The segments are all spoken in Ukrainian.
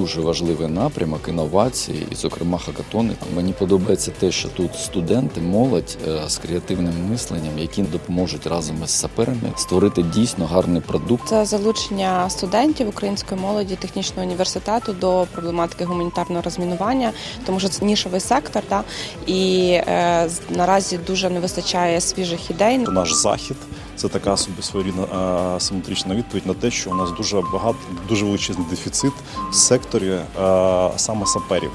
дуже важливий напрямок інновації, і, зокрема, хакатони. Мені подобається те, що тут студенти, молодь е, з креативним мисленням, які допоможуть разом із саперами створити дійсно гарний продукт. Це залучення студентів української молоді технічного університету до проблематики гуманітарного розмінування, тому що це нішовий сектор, да, і е, наразі дуже не вистачає свіжих ідей. Наш захід це така собі своєрідна симетрична відповідь на те, що у нас дуже багато, дуже величезний дефіцит в секторі саме саперів.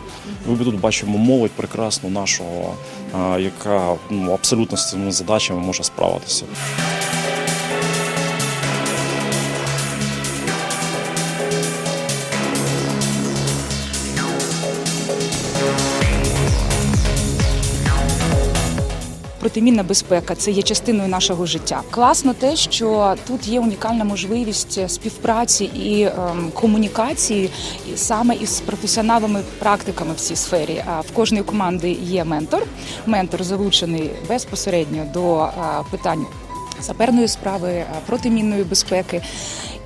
Ми тут бачимо молодь прекрасну нашого, яка ну, абсолютно з цими задачами може справитися. Протимінна безпека це є частиною нашого життя. Класно те, що тут є унікальна можливість співпраці і ем, комунікації саме із професіоналами, практиками в цій сфері. А в кожної команди є ментор. Ментор залучений безпосередньо до а, питань саперної справи, протимінної безпеки.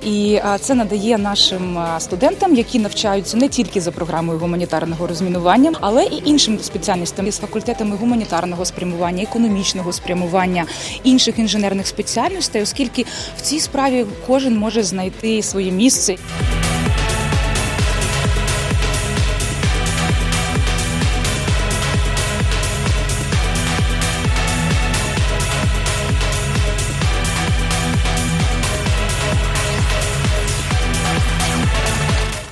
І це надає нашим студентам, які навчаються не тільки за програмою гуманітарного розмінування, але і іншим спеціальностям з факультетами гуманітарного спрямування, економічного спрямування, інших інженерних спеціальностей, оскільки в цій справі кожен може знайти своє місце.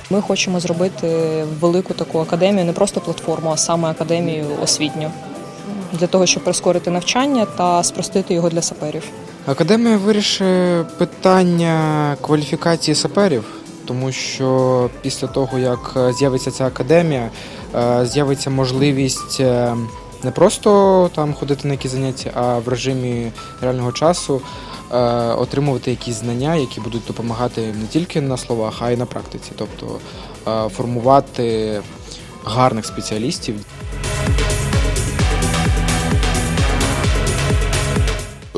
Ми хочемо зробити велику таку академію, не просто платформу, а саме академію освітню для того, щоб прискорити навчання та спростити його для саперів. Академія вирішить питання кваліфікації саперів, тому що після того, як е, з'явиться ця академія, е, з'явиться можливість е, не просто там ходити на якісь заняття, а в режимі реального часу е, отримувати якісь знання, які будуть допомагати не тільки на словах, а й на практиці, тобто е, формувати гарних спеціалістів.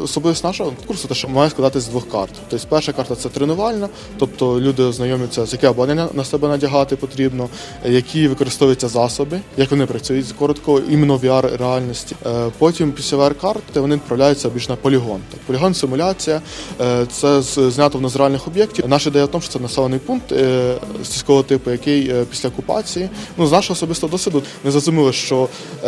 Особливість нашого курсу те, що має складатися з двох карт. Тобто перша карта це тренувальна, тобто люди ознайомляться, з яке обладнання на себе надягати потрібно, які використовуються засоби, як вони працюють коротко, іменно VR реальності. Е, Потім після VR карти вони відправляються більш на полігон. Так, полігон симуляція, е, це знято в нас з реальних об'єктів. Наша ідея в тому, що це населений пункт е, сільського типу, який після окупації, ну з нашого особистого досвіду, ми зрозуміли, що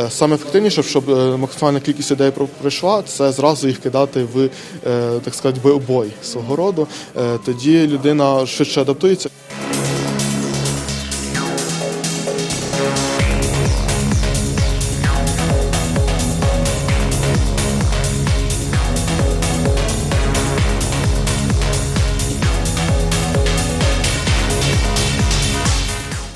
саме ефективніше, щоб максимальна кількість людей прийшла, це зразу їх кидати в е, так сказати, в бой свого роду. Е, Тоді людина швидше адаптується.